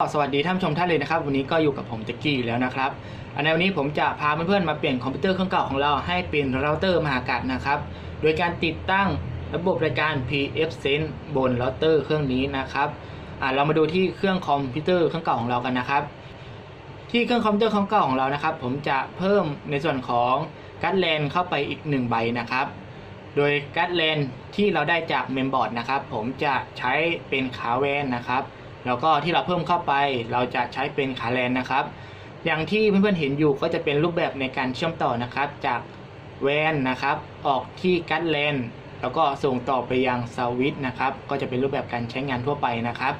สวัสดีท่านผู้ชมท่านเลยนะครับวันนี้ก็อยู่กับผมแจ็กกี้อยู่แล้วนะครับอันในวันนี้ผมจะพาเพื่อนๆมาเปลี่ยนคอมพิวเตอร์เครื่องเก่าของเราให้เป็นเราเตอร์มหากัดนะครับ โดยการติดตั้งระบบรายการ PF Sense บนเราเตอร์เครื่องนี้นะครับอ่าเรามาดูที่เครื่องคอมพิวเตอร์เครื่องเก่าของเรากันนะครับ ที่เครื่องคอมพิวเตอร์เครื่องเก่าของเรานะครับ ผมจะเพิ่มในส่วนของการ์ดแลนเข้าไปอีกหนึ่งใบนะครับ โดยการ์ดแลนที่เราได้จากเมมบอร์ดนะครับ ผมจะใช้เป็นขาแวนนะครับ แล้วก็ที่เราเพิ่มเข้าไปเราจะใช้เป็นขาแลนนะครับ อย่างที่เพื่อนๆเห็นอยู่ก็จะเป็นรูปแบบในการเชื่อมต่อนะครับ จากแวนนะครับ ออกที่การ์ดแลนแล้วก็ส่งต่อไปยังสวิตนะครับ ก็จะเป็นรูปแบบการใช้งานทั่วไปนะครับ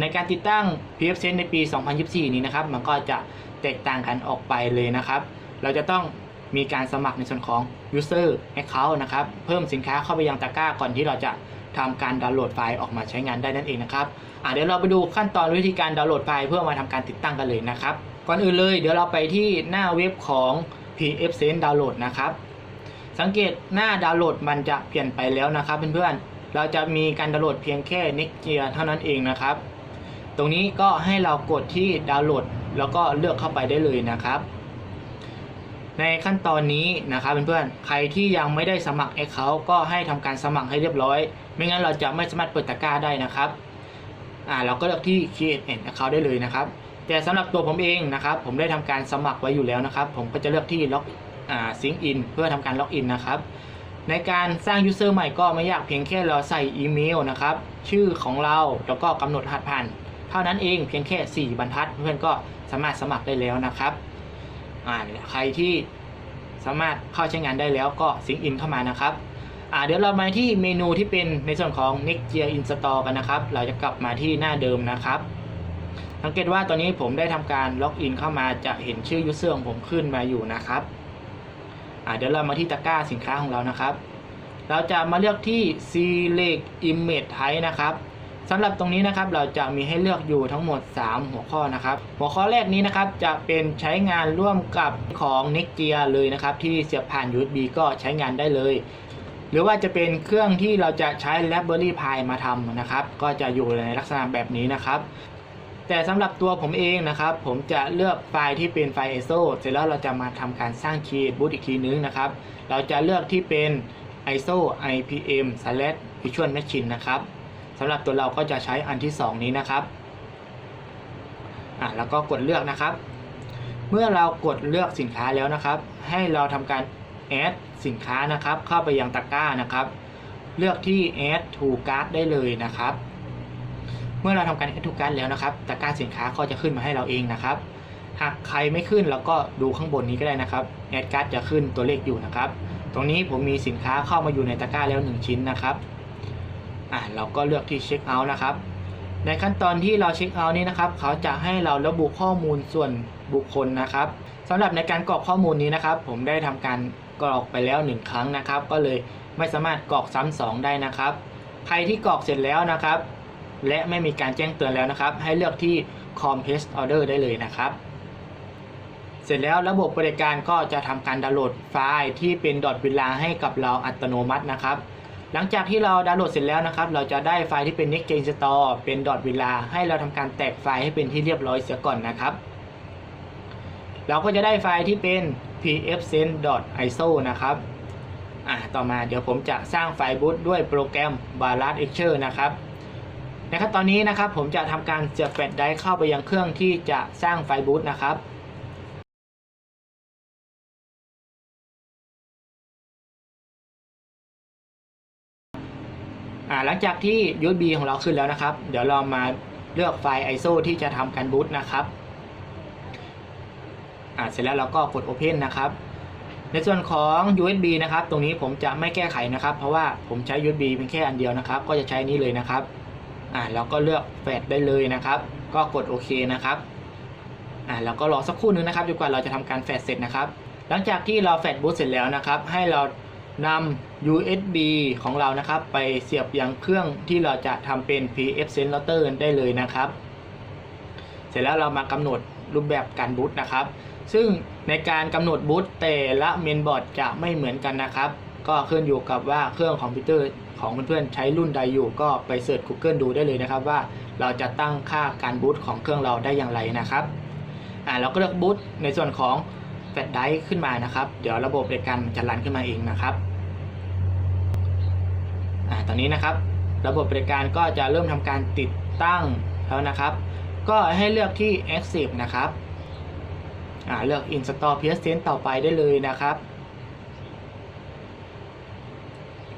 ในการติดตั้ง PF Sense ในปี 2024 นี้นะครับ มันก็จะแตกต่างกันออกไปเลยนะครับ เราจะต้องมีการสมัครในส่วนของ user account นะครับ เพิ่มสินค้าเข้าไปยังตะกร้าก่อนที่เราจะ ทำการดาวน์โหลดไฟล์ออกมาใช้งานได้นั่นเองนะครับอะเดี๋ยวเราไปดูขั้นตอนวิธีการดาวน์โหลดไฟล์เพื่อมาทำการติดตั้งกันเลยนะครับ ก่อนอื่นเลยเดี๋ยวเราไปที่หน้าเว็บของ PF Sense Download นะครับ สังเกตหน้าดาวน์โหลดมันจะเปลี่ยนไปแล้วนะครับเพื่อนๆ เราจะมีการดาวน์โหลดเพียงแค่ Next Year เท่านั้นเองนะครับ ตรงนี้ก็ให้เรากดที่ดาวน์โหลด แล้วก็เลือกเข้าไปได้เลยนะครับ ในขั้นตอนนี้นะครับเพื่อนๆ ใครที่ยังไม่ได้สมัคร Account ก็ให้ทำการสมัครให้เรียบร้อย ไม่งั้นเราจะไม่สามารถเปิดตะกร้าได้นะครับอ่าเราก็เลือกที่ create an account ได้เลยนะครับ แต่สำหรับตัวผมเองนะครับ ผมได้ทำการสมัครไว้อยู่แล้วนะครับ ผมก็จะเลือกที่ล็อกอ่า sync in เพื่อทำการล็อกอินนะครับ ในการสร้าง user ใหม่ก็ไม่ยากเพียงแค่เราใส่อีเมลนะครับ ชื่อของเราแล้วก็กำหนดรหัสผ่าน เท่านั้นเองเพียงแค่ 4 บรรทัด เพื่อนก็สามารถสมัครได้แล้วนะครับ อ่าใครที่สามารถเข้าใช้งานได้แล้วก็ sync in เข้ามานะครับอ่าเดี๋ยวเรามาที่เมนูที่เป็นในส่วนของ Next Year Install กันนะครับ เราจะกลับมาที่หน้าเดิมนะครับ สังเกตว่าตอนนี้ผมได้ทำการล็อกอินเข้ามาจะเห็นชื่อ User ของผมขึ้นมาอยู่นะครับอ่าเดี๋ยวเรามาที่ตะกร้าสินค้าของเรานะครับ เราจะมาเลือกที่ Select Image Type นะครับ สำหรับตรงนี้นะครับเราจะมีให้เลือกอยู่ทั้งหมด 3 หัวข้อนะครับ หัวข้อแรกนี้นะครับจะเป็นใช้งานร่วมกับของ Next Year เลยนะครับ ที่เสียบผ่าน USB ก็ใช้งานได้เลย หรือว่าจะเป็นเครื่องที่เราจะใช้ Raspberry Pi มาทำนะครับ ก็จะอยู่ในลักษณะแบบนี้นะครับแต่สำหรับตัวผมเองนะครับ ผมจะเลือกไฟล์ที่เป็นไฟล์ ISO เสร็จแล้วเราจะมาทำการสร้าง Create Boot อีกทีนึงนะครับ เราจะเลือกที่เป็น ISO IPM slash Visual Machine นะครับ สำหรับตัวเราก็จะใช้อันที่ 2 นี้นะครับอะแล้วก็กดเลือกนะครับ เมื่อเรากดเลือกสินค้าแล้วนะครับ ให้เราทำการ add สินค้านะครับ เข้าไปยังตะกร้านะครับ เลือกที่ add to cart ได้เลยนะครับ เมื่อเราทำการ add to cart แล้วนะครับ ตะกร้าสินค้าก็จะขึ้นมาให้เราเองนะครับ หากใครไม่ขึ้นเราก็ดูข้างบนนี้ก็ได้นะครับ add cart จะขึ้นตัวเลขอยู่นะครับ ตรงนี้ผมมีสินค้าเข้ามาอยู่ในตะกร้าแล้ว 1 ชิ้นนะครับ อ่าเราก็เลือกที่เช็คเอาท์นะครับ ในขั้นตอนที่เราเช็คเอาท์นี้นะครับ เขาจะให้เราระบุข้อมูลส่วนบุคคลนะครับสำหรับในการกรอกข้อมูลนี้นะครับ ผมได้ทำการกรอกไปแล้ว 1 ครั้งนะครับ ก็เลยไม่สามารถกรอกซ้ำสองได้นะครับ ใครที่กรอกเสร็จแล้วนะครับ และไม่มีการแจ้งเตือนแล้วนะครับ ให้เลือกที่ Compress Order ได้เลยนะครับ เสร็จแล้วระบบบริการก็จะทำการดาวน์โหลดไฟล์ที่เป็นดอทเวลาให้กับเราอัตโนมัตินะครับ หลังจากที่เราดาวน์โหลดเสร็จแล้วนะครับ เราจะได้ไฟล์ที่เป็น Next Gen Store เป็นดอทเวลาให้เราทำการแตกไฟล์ให้เป็นที่เรียบร้อยเสียก่อนนะครับ เราก็จะได้ไฟล์ที่เป็น pfsense.iso นะครับอ่าต่อมาเดี๋ยวผมจะสร้างไฟล์บูตด้วยโปรแกรม Ballast Etcher นะครับในขั้นตอนนี้นะครับผมจะทำการเสียบแฟลชไดร์เข้าไปยังเครื่องที่จะสร้างไฟล์บูตนะครับ อ่าหลังจากที่ USB ของเราขึ้นแล้วนะครับ เดี๋ยวเรามาเลือกไฟล์ ISO ที่จะทำการบูตนะครับอ่าเสร็จแล้วเราก็กด Open นะครับ ในส่วนของ USB นะครับ ตรงนี้ผมจะไม่แก้ไขนะครับ เพราะว่าผมใช้ USB เป็นแค่อันเดียวนะครับ ก็จะใช้นี้เลยนะครับอ่าเราก็เลือกแฟลชได้เลยนะครับ ก็กดโอเคนะครับอ่าแล้วก็รอสักครู่นึงนะครับจนกว่าเราจะทำการแฟลชเสร็จนะครับ หลังจากที่เราแฟลชบูตเสร็จแล้วนะครับ ให้เรา นำ USB ของเรานะครับ ไปเสียบยังเครื่องที่เราจะทำเป็น PF Sense Router ได้เลยนะครับ เสร็จแล้วเรามากำหนดรูปแบบการบูตนะครับ ซึ่งในการกำหนดบูตแต่ละเมนบอร์ดจะไม่เหมือนกันนะครับ ก็ขึ้นอยู่กับว่าเครื่องคอมพิวเตอร์ของเพื่อนๆใช้รุ่นใดอยู่ก็ไปเสิร์ช Google ดูได้เลยนะครับว่าเราจะตั้งค่าการบูตของเครื่องเราได้อย่างไรนะครับ อ่าเราก็เลือกบูตในส่วนของ แฟลชไดร์ขึ้นมานะครับ เดี๋ยวระบบในการจะรันขึ้นมาเองนะครับอ่าตอนนี้นะครับ ระบบบริการก็จะเริ่มทำการติดตั้งแล้วนะครับ ก็ให้เลือกที่ Active นะครับอ่าเลือก Install PSense ต่อไปได้เลยนะครับ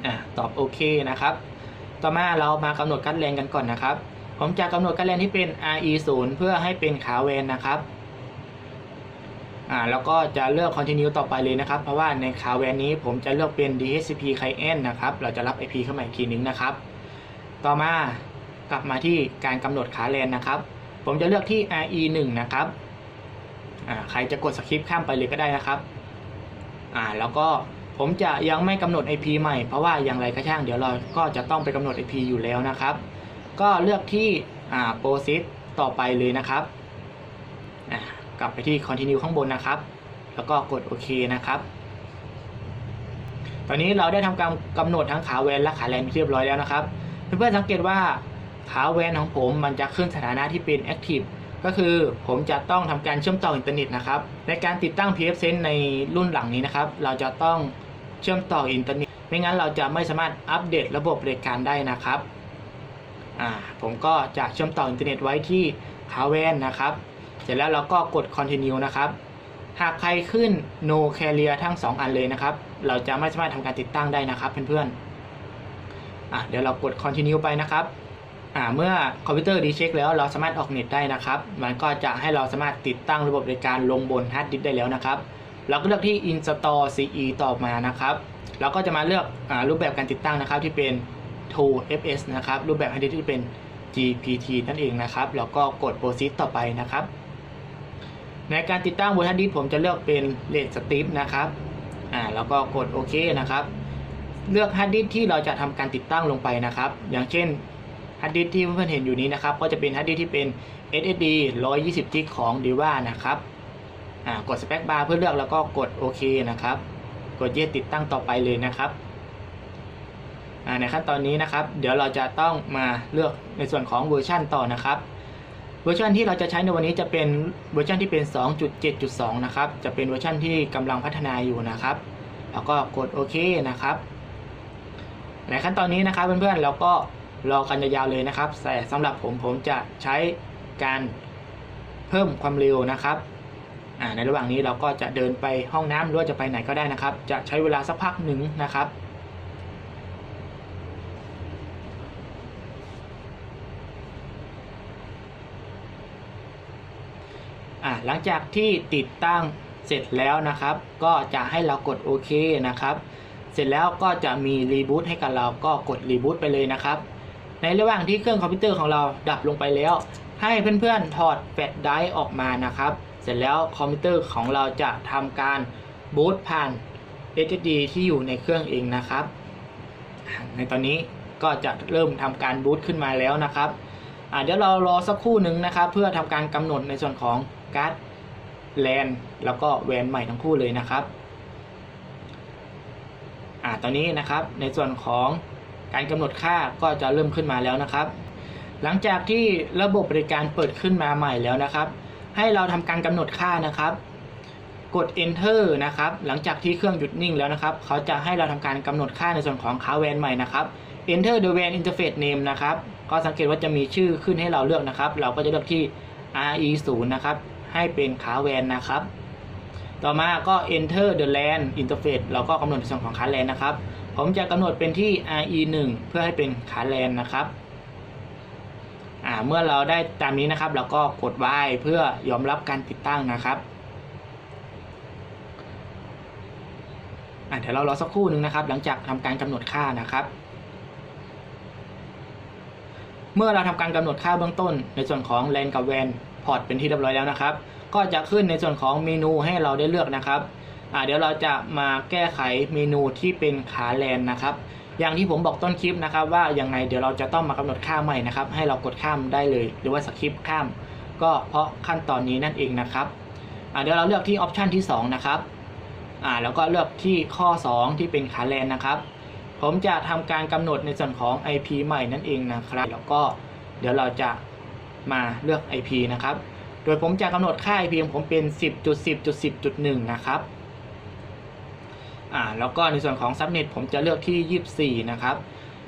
อ่าตอบโอเคนะครับ ต่อมาเรามากำหนดการแรงกันก่อนนะครับ ผมจะกำหนดการแรงที่เป็น RE 0 เพื่อให้เป็นขาเวนนะครับ อ่าแล้วก็จะเลือก continue ต่อไปเลยนะครับ เพราะว่าในขาเวนนี้ผมจะเลือกเป็น DHCP client นะครับ เราจะรับ IP เข้ามาอีกทีนึงนะครับ ต่อมากลับมาที่การกำหนดขาแลนนะครับ ผมจะเลือกที่ RE 1นะครับอ่าใครจะกดสคริปต์ข้ามไปเลยก็ได้นะครับอ่าแล้วก็ผมจะยังไม่กำหนด IP ใหม่ เพราะว่าอย่างไรก็ช่างเดี๋ยวเราก็จะต้องไปกำหนด IP อยู่แล้วนะครับ ก็เลือกที่อ่า proceed ต่อไปเลยนะครับ กลับไปที่ continue ข้างบนนะครับ แล้วก็กดโอเคนะครับ ตอนนี้เราได้ทำการกำหนดทั้งขาแวนและขาแลนเรียบร้อยแล้วนะครับ เพื่อนๆสังเกตว่าขาแวนของผมมันจะขึ้นสถานะที่เป็น Active ก็คือผมจะต้องทำการเชื่อมต่ออินเทอร์เน็ตนะครับ ในการติดตั้ง PFSense ในรุ่นหลังนี้นะครับ เราจะต้องเชื่อมต่ออินเทอร์เน็ต ไม่งั้นเราจะไม่สามารถอัปเดตระบบบริการได้นะครับ ผมก็จะเชื่อมต่ออินเทอร์เน็ตไว้ที่ขาแวนนะครับ เสร็จแล้วเราก็กด continue นะครับ หากใครขึ้น no carrier ทั้ง 2 อันเลยนะครับ เราจะไม่สามารถทำการติดตั้งได้นะครับเพื่อนๆอะเดี๋ยวเรากด continue ไปนะครับอ่าเมื่อคอมพิวเตอร์ดีเช็คแล้วเราสามารถออกเน็ตได้นะครับ มันก็จะให้เราสามารถติดตั้งระบบบริการลงบนฮาร์ดดิสก์ได้แล้วนะครับ เราก็เลือกที่ install CE ต่อมานะครับเราก็จะมาเลือกอรูปแบบการติดตั้งนะครับที่เป็น 2FS นะครับ รูปแบบฮาร์ดดิสก์ที่เป็น GPT นั่นเองนะครับ แล้วก็กด proceed ต่อไปนะครับ ในการติดตั้งบนฮาร์ดดิสผมจะเลือกเป็น Red Strip นะครับอ่าแล้วก็กดโอเคนะครับ เลือกฮาร์ดดิสที่เราจะทำการติดตั้งลงไปนะครับ อย่างเช่นฮาร์ดดิสที่เพื่อนเห็นอยู่นี้นะครับ ก็จะเป็นฮาร์ดดิสที่เป็น SSD 120 g b ของ Diva นะครับอ่ากด Spec Bar เพื่อเลือกแล้วก็กดโอเคนะครับ กดเยติดตั้งต่อไปเลยนะครับอ่าในขั้นตอนนี้นะครับ เดี๋ยวเราจะต้องมาเลือกในส่วนของเวอร์ชันต่อนะครับ เวอร์ชันที่เราจะใช้ในวันนี้จะเป็นเวอร์ชันที่เป็น 2.7.2 นะครับ จะเป็นเวอร์ชันที่กำลังพัฒนาอยู่นะครับ แล้วก็กดโอเคนะครับ ในขั้นตอนนี้นะครับเพื่อนๆเราก็รอกันยาวๆเลยนะครับ แต่สำหรับผมผมจะใช้การเพิ่มความเร็วนะครับอ่าในระหว่างนี้เราก็จะเดินไปห้องน้ำหรือจะไปไหนก็ได้นะครับ จะใช้เวลาสักพักหนึ่งนะครับ อ่าหลังจากที่ติดตั้งเสร็จแล้วนะครับ ก็จะให้เรากดโอเคนะครับ เสร็จแล้วก็จะมีรีบูตให้กับเราก็กดรีบูตไปเลยนะครับ ในระหว่างที่เครื่องคอมพิวเตอร์ของเราดับลงไปแล้ว ให้เพื่อนๆถอดแฟลชไดรฟ์ออกมานะครับ เสร็จแล้วคอมพิวเตอร์ของเราจะทำการบูตผ่าน SSD ที่อยู่ในเครื่องเองนะครับ ในตอนนี้ก็จะเริ่มทำการบูตขึ้นมาแล้วนะครับ เดี๋ยวเรารอสักครู่หนึ่งนะครับ เพื่อทำการกำหนดในส่วนของการ์ดแลนแล้วก็แวนใหม่ทั้งคู่เลยนะครับอ่าตอนนี้นะครับในส่วนของการกำหนดค่าก็จะเริ่มขึ้นมาแล้วนะครับ หลังจากที่ระบบบริการเปิดขึ้นมาใหม่แล้วนะครับ ให้เราทำการกำหนดค่านะครับ กด enter นะครับ หลังจากที่เครื่องหยุดนิ่งแล้วนะครับ เขาจะให้เราทำการกำหนดค่าในส่วนของค่าแวนใหม่นะครับ enter the WAN interface name นะครับ ก็สังเกตว่าจะมีชื่อขึ้นให้เราเลือกนะครับ เราก็จะเลือกที่ RE 0นะครับ ให้เป็นขาแวนนะครับ ต่อมาก็ enter the LAN interface เราก็กำหนดส่วนของขา LAN นะครับ ผมจะกำหนดเป็นที่ RE 1เพื่อให้เป็นขา LAN นะครับอ่าเมื่อเราได้ตามนี้นะครับ เราก็กด Y เพื่อยอมรับการติดตั้งนะครับอ่าเดี๋ยวเรารอสักครู่นึงนะครับ หลังจากทำการกำหนดค่านะครับ เมื่อเราทำการกำหนดค่าเบื้องต้น ในส่วนของ LAN กับ WAN พอร์ตเป็นที่เรียบร้อยแล้วนะครับ ก็จะขึ้นในส่วนของเมนูให้เราได้เลือกนะครับเดี๋ยวเราจะมาแก้ไขเมนูที่เป็นขา LAN นะครับ อย่างที่ผมบอกต้นคลิปนะครับ ว่ายังไงเดี๋ยวเราจะต้องมากำหนดค่าใหม่นะครับ ให้เรากดข้ามได้เลย หรือว่าสคริปข้าม ก็เพราะขั้นตอนนี้นั่นเองนะครับเดี๋ยวเราเลือกที่ออปชันที่2นะครับแล้วก็เลือกที่ข้อ 2 ที่เป็นขาแลนนะครับ ผมจะทำการกำหนดในส่วนของ IP ใหม่นั่นเองนะครับ แล้วก็เดี๋ยวเราจะมาเลือก IP นะครับ โดยผมจะกำหนดค่า IP ของผมเป็น 10.10.10.1 นะครับอ่าแล้วก็ในส่วนของ subnet ผมจะเลือกที่ 24 นะครับ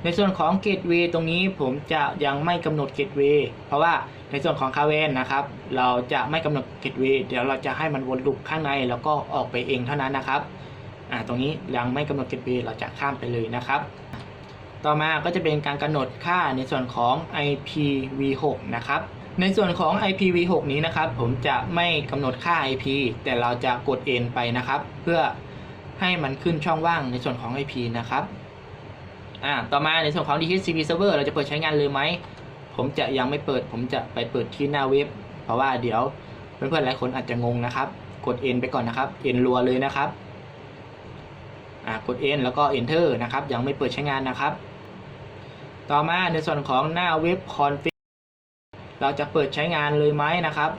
ในส่วนของ gateway ตรงนี้ผมจะยังไม่กำหนด gateway เพราะว่าในส่วนของ c a v e n นะครับ เราจะไม่กำหนด gateway เดี๋ยวเราจะให้มันวนลูปข้างในแล้วก็ออกไปเองเท่านั้นนะครับ ตรงนี้ยังไม่กำหนด gateway เราจะข้ามไปเลยนะครับ ต่อมาก็จะเป็นการกำหนดค่าในส่วนของ IPv6 นะครับในส่วนของ IPv6 นี้นะครับ ผมจะไม่กำหนดค่า IP แต่เราจะกด N ไปนะครับ เพื่อให้มันขึ้นช่องว่างในส่วนของ IP นะครับอ่าต่อมาในส่วนของ DHCP server เราจะเปิดใช้งานเลยไหม ผมจะยังไม่เปิด ผมจะไปเปิดที่หน้าเว็บ เพราะว่าเดี๋ยวเพื่อนๆหลายคนอาจจะงงนะครับ กด N ไปก่อนนะครับ N รัวเลยนะครับ กด N แล้วก็ Enter นะครับ ยังไม่เปิดใช้งานนะครับ ต่อมาในส่วนของหน้าเว็บ config เราจะเปิดใช้งานเลยไหมนะครับ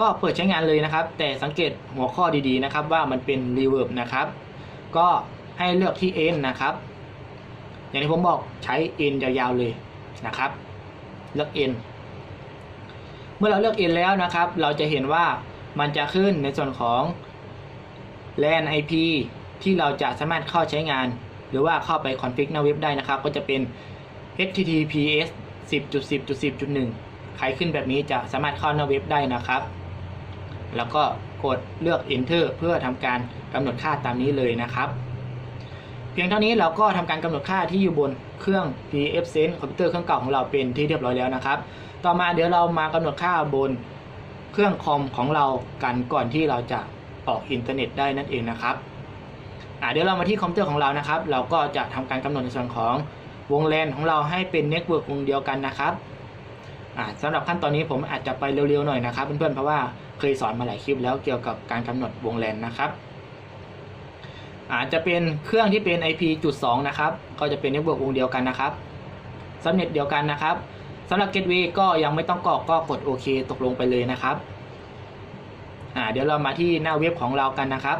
ก็เปิดใช้งานเลยนะครับ แต่สังเกตหัวข้อดีๆนะครับ ว่ามันเป็น reverb นะครับ ก็ให้เลือกที่ N นะครับ อย่างที่ผมบอกใช้ N ยาวๆเลยนะครับ เลือก N เมื่อเราเลือก N แล้วนะครับ เราจะเห็นว่ามันจะขึ้นในส่วนของ LAN IP ที่เราจะสามารถเข้าใช้งาน หรือว่าเข้าไปคอนฟิกหน้าเว็บได้นะครับ ก็จะเป็น https 10.10.10.1 ใครขึ้นแบบนี้จะสามารถเข้าหน้าเว็บได้นะครับ แล้วก็กดเลือก enter เพื่อทำการกำหนดค่าตามนี้เลยนะครับ เพียงเท่านี้เราก็ทำการกำหนดค่าที่อยู่บนเครื่อง pfSense คอมพิวเตอร์เครื่องเก่าของเราเป็นที่เรียบร้อยแล้วนะครับ ต่อมาเดี๋ยวเรามากำหนดค่าบนเครื่องคอมของเรากันก่อนที่เราจะออกอินเทอร์เน็ตได้นั่นเองนะครับ เดี๋ยวเรามาที่คอมพิวเตอร์ของเรานะครับ เราก็จะทำการกำหนดในส่วนของวงแลนของเราให้เป็นเน็ตเวิร์กวงเดียวกันนะครับอ่าสำหรับขั้นตอนนี้ผมอาจจะไปเร็วๆหน่อยนะครับ เพื่อนๆเพราะว่าเคยสอนมาหลายคลิปแล้วเกี่ยวกับการกำหนดวงแลนนะครับอาจจะเป็นเครื่องที่เป็น IP จุด2นะครับ ก็จะเป็นเน็ตเวิร์กวงเดียวกันนะครับซับเน็ตเดียวกันนะครับสำหรับ Gateway ก็ยังไม่ต้องกรอกก็กดโอเคตกลงไปเลยนะครับอ่าเดี๋ยวเรามาที่หน้าเว็บของเรากันนะครับ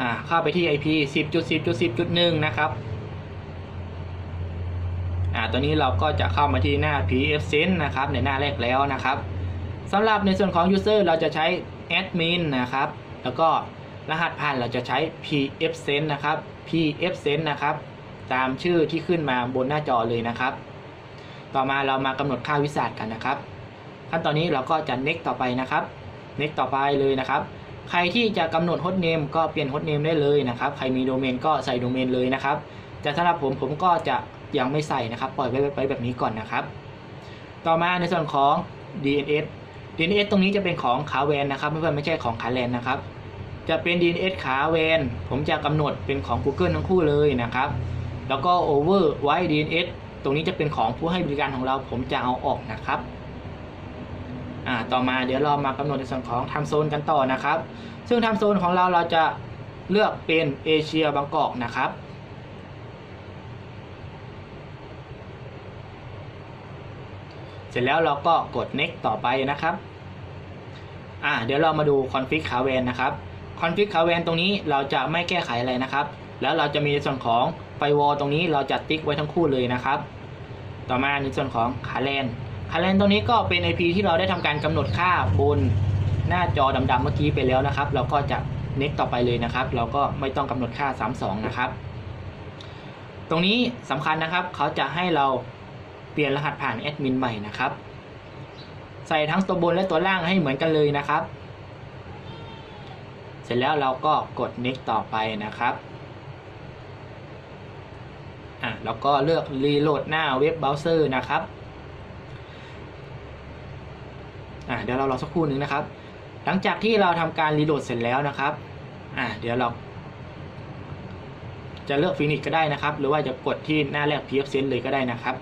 อ่าเข้าไปที่ IP 10.10.10.1 นะครับอ่าตัวนี้เราก็จะเข้ามาที่หน้า pfSense นะครับในหน้าแรกแล้วนะครับสำหรับในส่วนของ user เราจะใช้ admin นะครับ แล้วก็รหัสผ่านเราจะใช้ pfSense นะครับ pfSense นะครับตามชื่อที่ขึ้นมาบนหน้าจอเลยนะครับ ต่อมาเรามากำหนดค่าวิสัชกันนะครับ ขั้นตอนนี้เราก็จะ next ต่อไปนะครับ next ต่อไปเลยนะครับ ใครที่จะกำหนด hostname ก็เปลี่ยน hostname ได้เลยนะครับ ใครมีโดเมนก็ใส่โดเมนเลยนะครับ แต่สำหรับผมผมก็จะยังไม่ใส่นะครับ ปล่อยไว้ไว้แบบนี้ก่อนนะครับ ต่อมาในส่วนของ DNS DNS ตรงนี้จะเป็นของขาแวนนะครับเพื่อนๆไม่ใช่ของขาแลนนะครับ จะเป็น DNS ขาแวนผมจะกำหนดเป็นของ Google ทั้งคู่เลยนะครับ แล้วก็ over ไว้ DNS ตรงนี้จะเป็นของผู้ให้บริการของเราผมจะเอาออกนะครับ ต่อมาเดี๋ยวเรามากำหนดในส่วนของ time zone กันต่อนะครับ ซึ่ง time zone ของเราเราจะเลือกเป็นเอเชียบางกอกนะครับเสร็จแล้วเราก็กด next ต่อไปนะครับอ่าเดี๋ยวเรามาดู config ขาแวนนะครับ config ขาแวนตรงนี้เราจะไม่แก้ไขอะไรนะครับ แล้วเราจะมีในส่วนของ firewall ตรงนี้เราจะติ๊กไว้ทั้งคู่เลยนะครับ ต่อมาในส่วนของขาแลน ขาแลนตรงนี้ก็เป็น IP ที่เราได้ทำการกำหนดค่าบนหน้าจอดำๆเมื่อกี้ไปแล้วนะครับ เราก็จะ next ต่อไปเลยนะครับ เราก็ไม่ต้องกำหนดค่า 32 นะครับ ตรงนี้สำคัญนะครับ เขาจะให้เราเปลี่ยนรหัสผ่านแอดมินใหม่นะครับ ใส่ทั้งตัวบนและตัวล่างให้เหมือนกันเลยนะครับ เสร็จแล้วเราก็กด next ต่อไปนะครับอะแล้วก็เลือก reload หน้าเว็บเบราว์เซอร์นะครับ อะเดี๋ยวเรารอสักครู่หนึ่งนะครับ หลังจากที่เราทำการรีโหลดเสร็จแล้วนะครับอะเดี๋ยวเรา จะเลือกฟินิชก็ได้นะครับ หรือว่าจะกดที่หน้าแรก pfSense เลยก็ได้นะครับ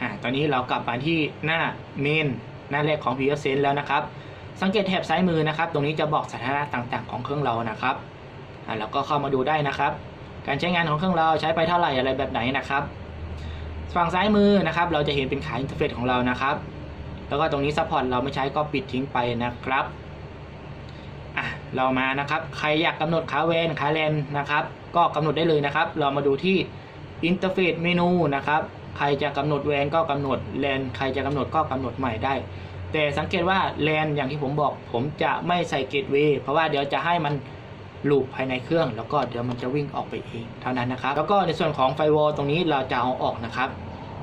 อะตอนนี้เรากลับมาที่หน้าเมนหน้าแรกของ pfSense แล้วนะครับ สังเกตแถบซ้ายมือนะครับ ตรงนี้จะบอกสถานะต่างๆ ของเครื่องเรานะครับอะแล้วก็เข้ามาดูได้นะครับ การใช้งานของเครื่องเราใช้ไปเท่าไหร่อะไรแบบไหนนะครับ ฝั่งซ้ายมือนะครับ เราจะเห็นเป็นขาอินเทอร์เฟซของเรานะครับ แล้วก็ตรงนี้ซัพพอร์ตเราไม่ใช้ก็ปิดทิ้งไปนะครับอะเรามานะครับ ใครอยากกำหนดขาเวนขาแลนนะครับ ก็กำหนดได้เลยนะครับ เรามาดูที่อินเทอร์เฟซเมนูนะครับ ใครจะกำหนดแวนก็กำหนดแลนใครจะกำหนดก็กำหนดใหม่ได้ แต่สังเกตว่าแลนอย่างที่ผมบอก ผมจะไม่ใส่เกตเวย์เพราะว่าเดี๋ยวจะให้มัน ลูปภายในเครื่อง แล้วก็เดี๋ยวมันจะวิ่งออกไปเองเท่านั้นนะครับ แล้วก็ในส่วนของไฟวอลตรงนี้เราจะเอาออกนะครับ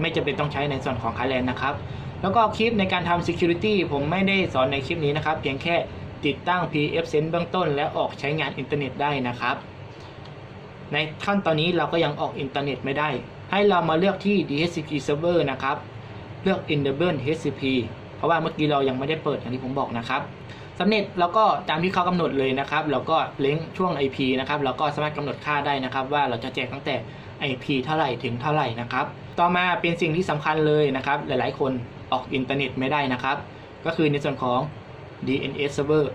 ไม่จำเป็นต้องใช้ในส่วนของคาแลนนะครับ แล้วก็คลิปในการทำ Security ผมไม่ได้สอนในคลิปนี้นะครับ เพียงแค่ติดตั้ง PF Sense เบื้องต้น และออกใช้งานอินเทอร์เน็ตได้นะครับ ในขั้นตอนนี้เราก็ยังออกอินเทอร์เน็ตไม่ได้ ให้เรามาเลือกที่ DHCP Server นะครับ เลือก Enable HCP เพราะว่าเมื่อกี้เรายังไม่ได้เปิดอย่างที่ผมบอกนะครับ สำเร็จเราก็ตามที่เขากำหนดเลยนะครับเราก็เล้งช่วง IP นะครับเราก็สามารถกำหนดค่าได้นะครับ ว่าเราจะแจกตั้งแต่ IP เท่าไหร่ถึงเท่าไหร่นะครับ ต่อมาเป็นสิ่งที่สำคัญเลยนะครับ หลายๆ คนออกอินเทอร์เน็ตไม่ได้นะครับ ก็คือในส่วนของ DNS server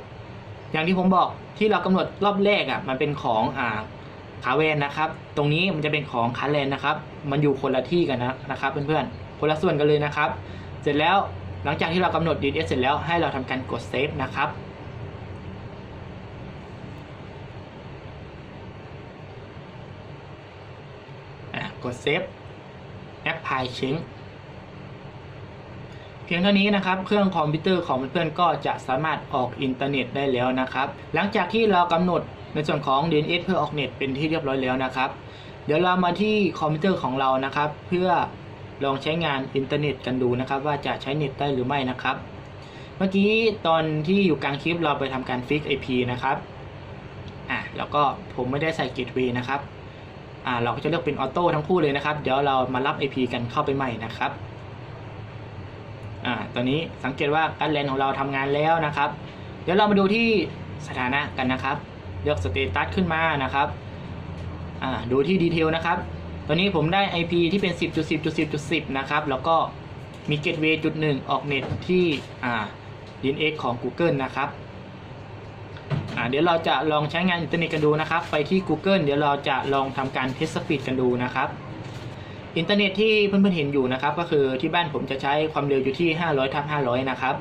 อย่างที่ผมบอกที่เรากำหนดรอบแรกอะมันเป็นของอ่าขาแวนนะครับ ตรงนี้มันจะเป็นของคาแลนนะครับ มันอยู่คนละที่กันนะนะครับ เพื่อนๆ คนละส่วนกันเลยนะครับ เสร็จแล้ว หลังจากที่เรากำหนด DNS เสร็จแล้วให้เราทำการกดเซฟนะครับอะกดเซฟแอปพลายชิงเพียงเท่านี้นะครับ เครื่องคอมพิวเตอร์ของเพื่อนๆก็จะสามารถออกอินเทอร์เน็ตได้แล้วนะครับ หลังจากที่เรากำหนดในส่วนของ DNS เพื่อออกเน็ตเป็นที่เรียบร้อยแล้วนะครับ เดี๋ยวเรามาที่คอมพิวเตอร์ของเรานะครับ เพื่อ ลองใช้งานอินเทอร์เน็ตกันดูนะครับ ว่าจะใช้เน็ตได้หรือไม่นะครับ เมื่อกี้ตอนที่อยู่กลางคลิปเราไปทำการฟิก IP นะครับอะแล้วก็ผมไม่ได้ใส่เกตเวย์นะครับอ่าเราก็จะเลือกเป็นออโต้ทั้งคู่เลยนะครับ เดี๋ยวเรามารับ IP กันเข้าไปใหม่นะครับอ่าตอนนี้สังเกตว่าการแลนของเราทำงานแล้วนะครับ เดี๋ยวเรามาดูที่สถานะกันนะครับ เลือกสเตตัสขึ้นมานะครับอ่าดูที่ดีเทลนะครับ ตอนนี้ผมได้ IP ที่เป็น 10.10.10.10 นะครับ แล้วก็มีเกตเวย์จุดหนึ่งออกเน็ตที่อ่า DNS ของ Google นะครับอ่าเดี๋ยวเราจะลองใช้งานอินเทอร์เน็ตกันดูนะครับ ไปที่ Google เดี๋ยวเราจะลองทำการเทสสปีดกันดูนะครับ อินเทอร์เน็ตที่เพื่อนๆเห็นอยู่นะครับ ก็คือที่บ้านผมจะใช้ความเร็วอยู่ที่ 500ทับ500 นะครับ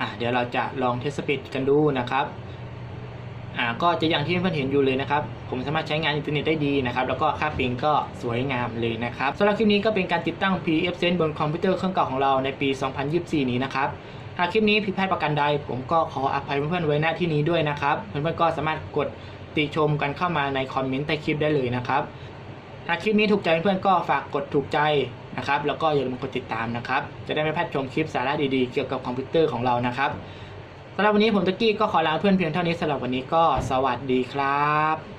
อ่าเดี๋ยวเราจะลองเทสสปีดกันดูนะครับ อ่าก็จะอย่างที่เพื่อนๆเห็นอยู่เลยนะครับ ผมสามารถใช้งานอินเทอร์เน็ตได้ดีนะครับ แล้วก็ค่าปิงก็สวยงามเลยนะครับสำหรับคลิปนี้ก็เป็นการติดตั้ง PF Sense บนคอมพิวเตอร์เครื่องเก่าของเราในปี 2024 นี้นะครับหากคลิปนี้ผิดพลาดประการใด ผมก็ขออภัยเพื่อนๆไว้หน้าที่นี้ด้วยนะครับ เพื่อนๆก็สามารถกดติชมกันเข้ามาในคอมเมนต์ใต้คลิปได้เลยนะครับหากคลิปนี้ถูกใจเพื่อนๆก็ฝากกดถูกใจนะครับ แล้วก็อย่าลืมกดติดตามนะครับ จะได้ไม่พลาดชมคลิปสาระดีๆ เกี่ยวกับคอมพิวเตอร์ของเรานะครับ สำหรับวันนี้ผมตะกี้ก็ขอลาเพื่อนเพียงเท่านี้สำหรับวันนี้ก็สวัสดีครับ